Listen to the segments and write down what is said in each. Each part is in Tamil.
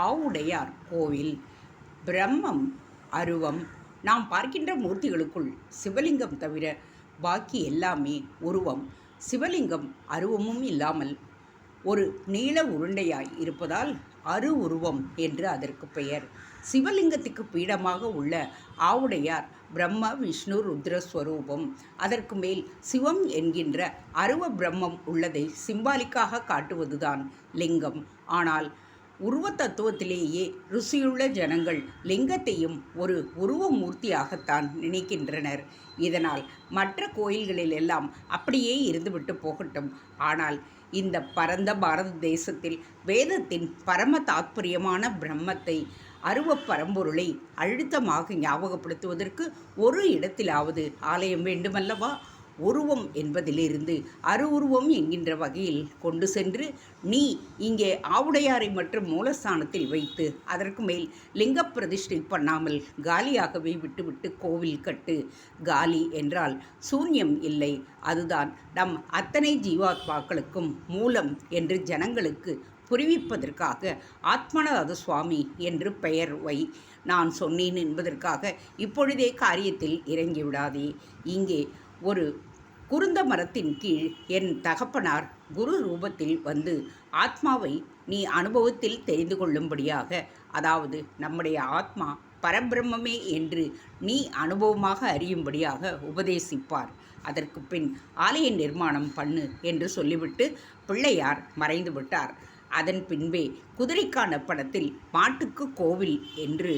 ஆவுடையார் கோவில். பிரம்மம் அருவம். நாம் பார்க்கின்ற மூர்த்திகளுக்குள் சிவலிங்கம் தவிர பாக்கி எல்லாமே உருவம். சிவலிங்கம் அருவமும் இல்லாமல் ஒரு நீள உருண்டையாய் இருப்பதால் அரு உருவம் என்று அதற்கு பெயர். சிவலிங்கத்துக்கு பீடமாக உள்ள ஆவுடையார் பிரம்ம விஷ்ணு ருத்ரஸ்வரூபம் அதற்கு மேல் சிவம் என்கின்ற அருவ பிரம்மம் உள்ளதை சிம்பாலிக்காக காட்டுவதுதான் லிங்கம். ஆனால் உருவ தத்துவத்திலேயே ருசியுள்ள ஜனங்கள் லிங்கத்தையும் ஒரு உருவ மூர்த்தியாகத்தான் நினைக்கின்றனர். இதனால் மற்ற கோயில்களில் எல்லாம் அப்படியே இருந்துவிட்டு போகட்டும். ஆனால் இந்த பரந்த பாரத தேசத்தில் வேதத்தின் பரம தாத்பரியமான பிரம்மத்தை அருவப்பரம்பொருளை அழுத்தமாக ஞாபகப்படுத்துவதற்கு ஒரு இடத்திலாவது ஆலயம் வேண்டுமல்லவா? உருவம் என்பதிலிருந்து அரு உருவம் என்கின்ற வகையில் கொண்டு சென்று நீ இங்கே ஆவுடையாரை மற்றும் மூலஸ்தானத்தில் வைத்து அதற்கு மேல் லிங்க பிரதிஷ்டை பண்ணாமல் காலியாகவே விட்டுவிட்டு கோவில் கட்டு. காலி என்றால் சூன்யம் இல்லை. அதுதான் நம் அத்தனை ஜீவாத்மாக்களுக்கும் மூலம் என்று ஜனங்களுக்கு புரிவிப்பதற்காக ஆத்மநாத சுவாமி என்று பெயர் வை. நான் சொன்னேன் என்பதற்காக இப்பொழுதே காரியத்தில் இறங்கிவிடாதே. இங்கே ஒரு குருந்த மரத்தின் கீழ் என் தகப்பனார் குரு ரூபத்தில் வந்து ஆத்மாவை நீ அனுபவத்தில் தெரிந்து கொள்ளும்படியாக அதாவது நம்முடைய ஆத்மா பரபிரம்மே என்று நீ அனுபவமாக அறியும்படியாக உபதேசிப்பார். அதற்கு பின் ஆலய நிர்மாணம் பண்ணு என்று சொல்லிவிட்டு பிள்ளையார் மறைந்து விட்டார். அதன் பின்பே குதிரைக்கான படத்தில் மாட்டுக்கு கோவில் என்று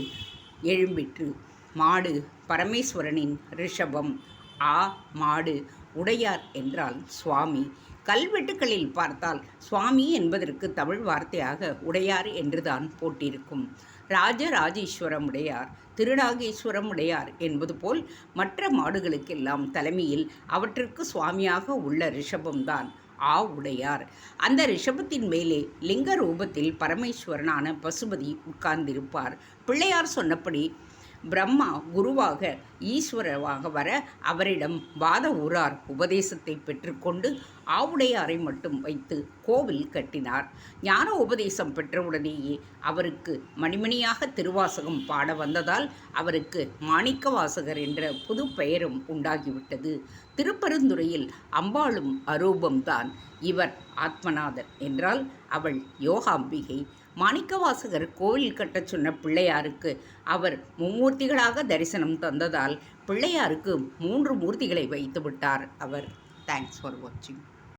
எழும்பிற்று. மாடு பரமேஸ்வரனின் ரிஷபம். ஆ மாடு. உடையார் என்றால் சுவாமி. கல்வெட்டுகளில் பார்த்தால் சுவாமி என்பதற்கு தமிழ் வார்த்தையாக உடையார் என்றுதான் போட்டிருக்கும். ராஜராஜேஸ்வரம் உடையார் திருநாகேஸ்வரம் உடையார் என்பது போல் மற்ற மாடுகளுக்கெல்லாம் தலைமையில் அவற்றிற்கு சுவாமியாக உள்ள ரிஷபம்தான் ஆ உடையார். அந்த ரிஷபத்தின் மேலே லிங்க ரூபத்தில் பரமேஸ்வரனான பசுபதி உட்கார்ந்திருப்பார். பிள்ளையார் சொன்னபடி பிரம்மா குருவாக ஈஸ்வரவாக வர அவரிடம் வாத ஊரார் உபதேசத்தை பெற்றுக்கொண்டு ஆவுடையாரை மட்டும் வைத்து கோவில் கட்டினார். ஞான உபதேசம் பெற்றவுடனேயே அவருக்கு மணிமணியாக திருவாசகம் பாட வந்ததால் அவருக்கு மாணிக்க வாசகர் என்ற புது பெயரும் உண்டாகிவிட்டது. திருப்பெருந்துறையில் அம்பாளும் அரூபம்தான். இவர் ஆத்மநாதர் என்றால் அவள் யோகாம்பிகை. மாணிக்கவாசகர் கோவில் கட்டச் சொன்ன பிள்ளையாருக்கு அவர் மும்மூர்த்திகளாக தரிசனம் தந்ததால் பிள்ளையாருக்கு மூன்று மூர்த்திகளை வைத்து விட்டார் அவர். தேங்க்ஸ் ஃபார் வாட்சிங்